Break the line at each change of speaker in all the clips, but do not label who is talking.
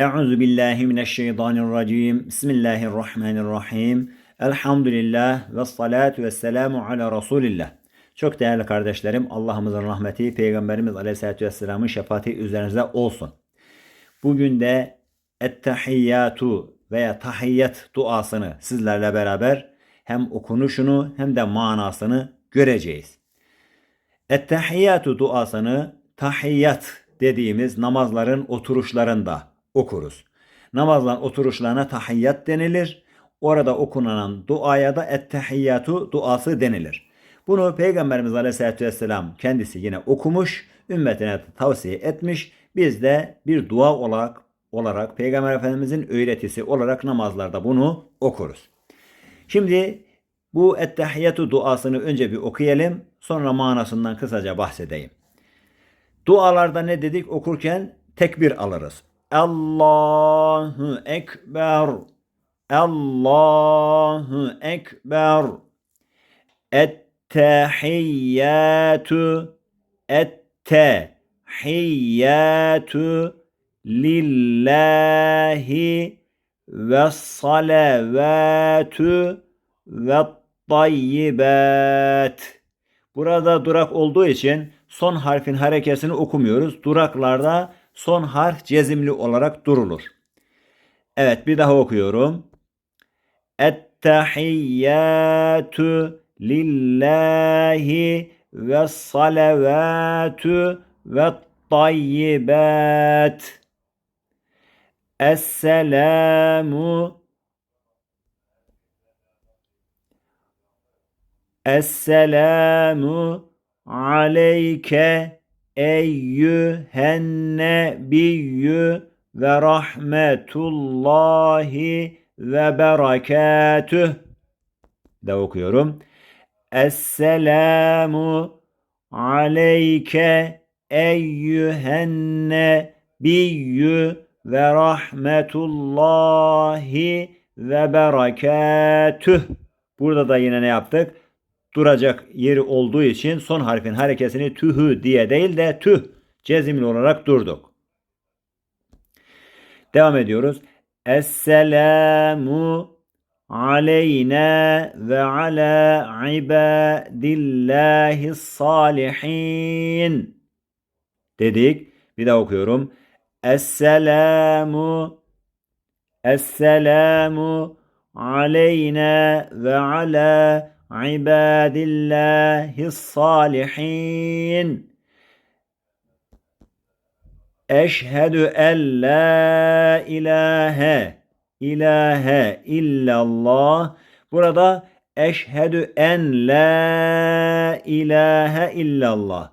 Euzu billahi mineşşeytanirracim. Bismillahirrahmanirrahim. Elhamdülillah ve salatu ve selamu ala Resulillah. Çok değerli kardeşlerim, Allah'ımızın rahmeti, Peygamberimiz Aleyhisselatü Vesselam'ın şefaati üzerinize olsun. Bugün de Ettehiyyatu veya tahiyyat duasını sizlerle beraber hem okunuşunu hem de manasını göreceğiz. Ettehiyyatu duasını tahiyyat dediğimiz namazların oturuşlarında okuruz. Namazların oturuşlarına tahiyyat denilir. Orada okunan duaya da ettehiyyatu duası denilir. Bunu Peygamberimiz Aleyhisselatü Vesselam kendisi yine okumuş, ümmetine tavsiye etmiş. Biz de bir dua olarak olarak Peygamber Efendimizin öğretisi olarak namazlarda bunu okuruz. Şimdi bu ettehiyyatu duasını önce bir okuyalım, sonra manasından kısaca bahsedeyim. Dualarda ne dedik okurken tekbir alırız. Allahu Ekber. Allahu Ekber. Ettehiyyatu Ettehiyyatu lillahi ve salavatu ve tayyibat. Burada durak olduğu için son harfin harekesini okumuyoruz. Duraklarda son harf cezimli olarak durulur. Evet bir daha okuyorum. Ettehiyyatu lillahi ve salavatu ve tayyibat. Esselamu Esselamu aleyke eyyühen nebiyyü ve rahmetullahi ve berekatüh. Da okuyorum. Esselamu aleyke eyyühen nebiyyü ve rahmetullahi ve berekatüh. Burada da yine ne yaptık? Duracak yeri olduğu için son harfin harekesini tühü diye değil de tüh cezimli olarak durduk. Devam ediyoruz. Esselamu aleyna ve ala ibadillahi salihin dedik. Bir daha okuyorum. Esselamu Esselamu aleyna ve ala ibadillahi salihin. Eşhedü en la ilahe ilahe illallah. Burada eşhedü en la ilahe illallah.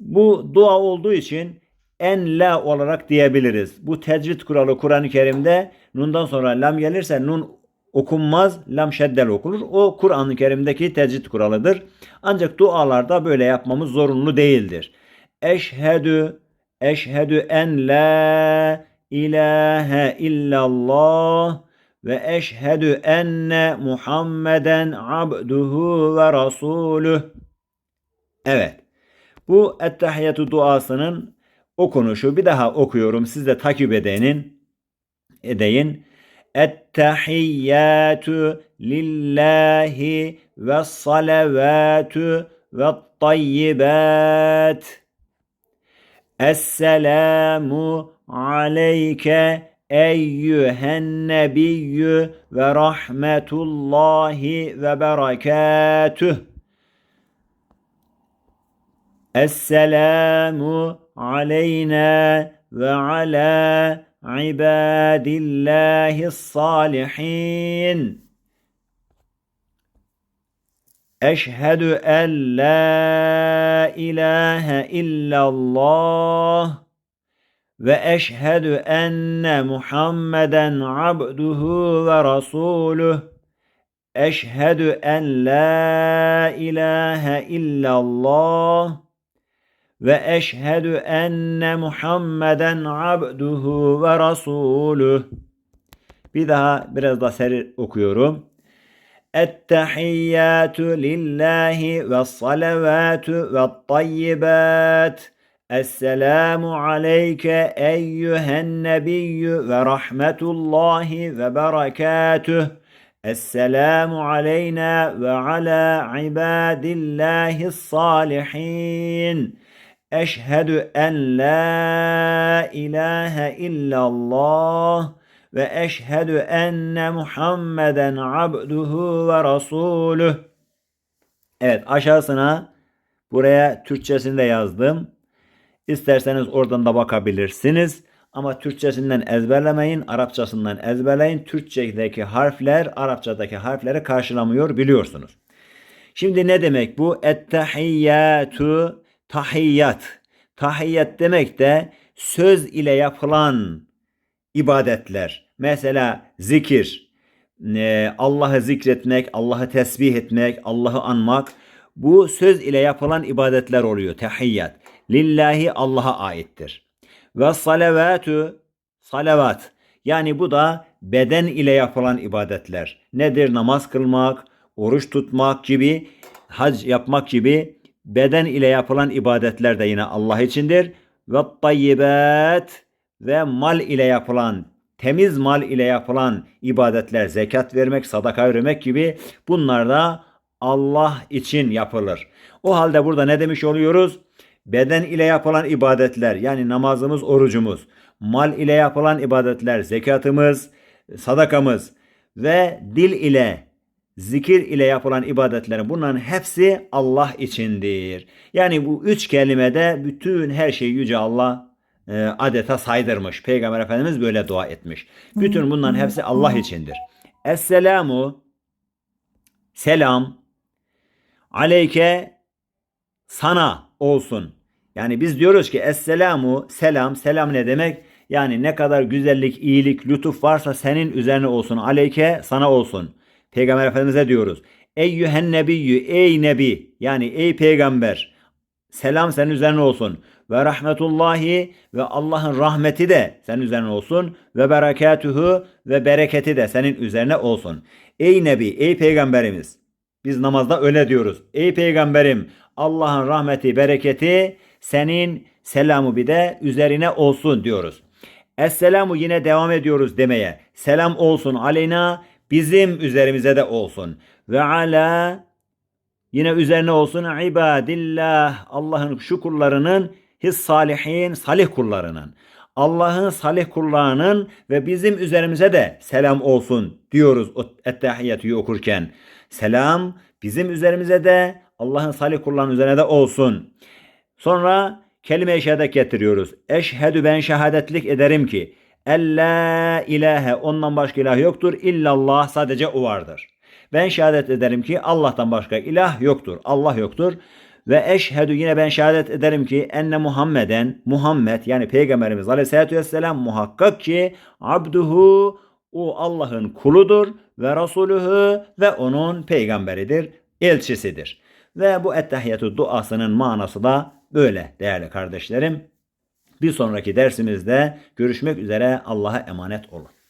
Bu dua olduğu için en la olarak diyebiliriz. Bu tecvid kuralı Kur'an-ı Kerim'de nundan sonra lam gelirse nun okunmaz, lam şeddel okunur. O Kur'an-ı Kerim'deki tecvid kuralıdır. Ancak dualarda böyle yapmamız zorunlu değildir. Eşhedü, eşhedü en la ilahe illallah ve eşhedü enne Muhammeden abduhu ve rasuluh. Evet. Bu ettehiyyatü duasının okunuşu bir daha okuyorum. Siz de takip edenin edeyin. Ettehiyyatü lillahi ve salavatü ve tayyibat. Esselamu aleyke eyyühen nebiyyü ve rahmetullahi ve berekatüh. Esselamu aleyna ve ala ibadillahi salihin. Eşhedü en la ilahe illallah ve eşhedü enne Muhammeden abduhu ve rasuluh. Eşhedü en la ilahe illallah ve eşhedü enne Muhammeden abduhu ve rasuluh. Bir daha biraz da seri okuyorum. Ettehiyyatü lillahi ve salavatü ve tayyibat. Esselamu aleyke eyyühen nebiyyü ve rahmetullahi ve berekatüh. Esselamu aleyna ve ala ibadillahi salihin. Eşhedü en la ilahe illallah ve eşhedü enne Muhammeden abduhu ve rasuluh. Evet aşağısına buraya Türkçesini de yazdım. İsterseniz oradan da bakabilirsiniz. Ama Türkçesinden ezberlemeyin, Arapçasından ezberleyin. Türkçedeki harfler Arapçadaki harfleri karşılamıyor biliyorsunuz. Şimdi ne demek bu? Ettehiyyatu tahiyyat. Tahiyyat demek de söz ile yapılan ibadetler. Mesela zikir, e, Allah'ı zikretmek, Allah'ı tesbih etmek, Allah'ı anmak. Bu söz ile yapılan ibadetler oluyor. Tehiyyat. Lillahi Allah'a aittir. Ve salavatü salavat. Yani bu da beden ile yapılan ibadetler. Nedir? Namaz kılmak, oruç tutmak gibi, hac yapmak gibi beden ile yapılan ibadetler de yine Allah içindir. Ve tayyibat ve mal ile yapılan temiz mal ile yapılan ibadetler, zekat vermek, sadaka vermek gibi bunlar da Allah için yapılır. O halde burada ne demiş oluyoruz? Beden ile yapılan ibadetler yani namazımız, orucumuz, mal ile yapılan ibadetler, zekatımız, sadakamız ve dil ile zikir ile yapılan ibadetlerin bunların hepsi Allah içindir. Yani bu üç kelimede bütün her şeyi Yüce Allah e, adeta saydırmış. Peygamber Efendimiz böyle dua etmiş. Bütün bunların hepsi Allah içindir. Esselamu selam aleyke sana olsun. Yani biz diyoruz ki Esselamu selam selam ne demek? Yani ne kadar güzellik, iyilik, lütuf varsa senin üzerine olsun. Aleyke sana olsun. Peygamber Efendimiz'e diyoruz. Eyyühen nebiyyü ey nebi yani ey peygamber selam senin üzerine olsun. Ve rahmetullahi ve Allah'ın rahmeti de senin üzerine olsun. Ve berekatuhu ve bereketi de senin üzerine olsun. Ey nebi ey peygamberimiz biz namazda öyle diyoruz. Ey peygamberim Allah'ın rahmeti bereketi senin selamı bir de üzerine olsun diyoruz. Esselamu yine devam ediyoruz demeye. Selam olsun aleyna bizim üzerimize de olsun. Ve ala yine üzerine olsun ibadillah Allah'ın şu kullarının his salihin salih kullarının. Allah'ın salih kullarının ve bizim üzerimize de selam olsun diyoruz ettehiyyatı okurken. Selam bizim üzerimize de Allah'ın salih kullarının üzerine de olsun. Sonra kelime-i şehadet getiriyoruz. Eşhedü ben şehadetlik ederim ki Ella ilahe ondan başka ilah yoktur. İllallah sadece o vardır. Ben şehadet ederim ki Allah'tan başka ilah yoktur. Allah yoktur. Ve eşhedü yine ben şehadet ederim ki enne Muhammeden Muhammed yani Peygamberimiz Aleyhisselatü Vesselam muhakkak ki abduhu o Allah'ın kuludur ve Resulühü ve onun peygamberidir, elçisidir. Ve bu ettehiyyatü duasının manası da böyle değerli kardeşlerim. Bir sonraki dersimizde görüşmek üzere Allah'a emanet olun.